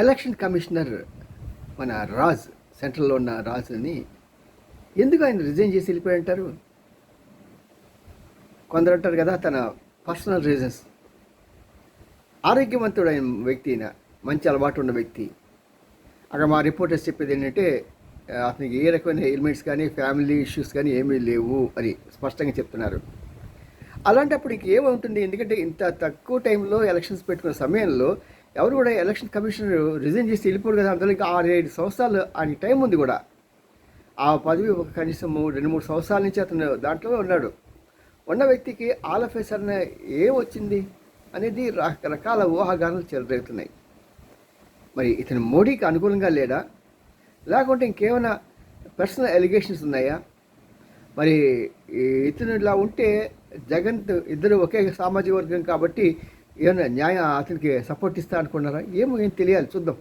Election commissioner మన రాజ్ సెంట్రల్లో ఉన్న రాజుని ఎందుకు ఆయన రిజైన్ చేసి వెళ్ళిపోయి కొందరు అంటారు కదా తన పర్సనల్ రీజన్స్. ఆరోగ్యవంతుడైన వ్యక్తి అయిన మంచి అలవాటు ఉన్న వ్యక్తి. అక్కడ మా రిపోర్టర్స్ చెప్పేది ఏంటంటే అతనికి ఏ రకమైన ఎలిమెంట్స్ కానీ ఫ్యామిలీ ఇష్యూస్ కానీ ఏమీ లేవు అని స్పష్టంగా చెప్తున్నారు. అలాంటప్పుడు ఇంక ఏముంటుంది ఎందుకంటే ఇంత తక్కువ టైంలో ఎలక్షన్స్ పెట్టుకున్న సమయంలో ఎవరు కూడా ఎలక్షన్ కమిషనర్ రిజైన్ చేసి వెళ్ళిపోరు కదా అందులో ఇంకా ఆరు ఏడు సంవత్సరాలు ఆయన టైం ఉంది కూడా. ఆ పదవి ఒక కనీసం రెండు మూడు సంవత్సరాల నుంచి అతను దాంట్లో ఉన్నాడు. ఉన్న వ్యక్తికి ఆల్ ఆఫ్ సడన్ ఏం వచ్చింది అనేది రకరకాల ఊహాగానాలు చెలరేగుతున్నాయి. మరి ఇతను మోడీకి అనుకూలంగా లేడా? లేకుంటే ఇంకేమైనా పర్సనల్ ఎలిగేషన్స్ ఉన్నాయా? మరి ఇతను ఇలా ఉంటే జగన్ ఇద్దరు ఒకే సామాజిక వర్గం కాబట్టి ఏమైనా న్యాయం అతనికి సపోర్ట్ ఇస్తా అనుకున్నారా ఏమో ఏం తెలియాలి చూద్దాం.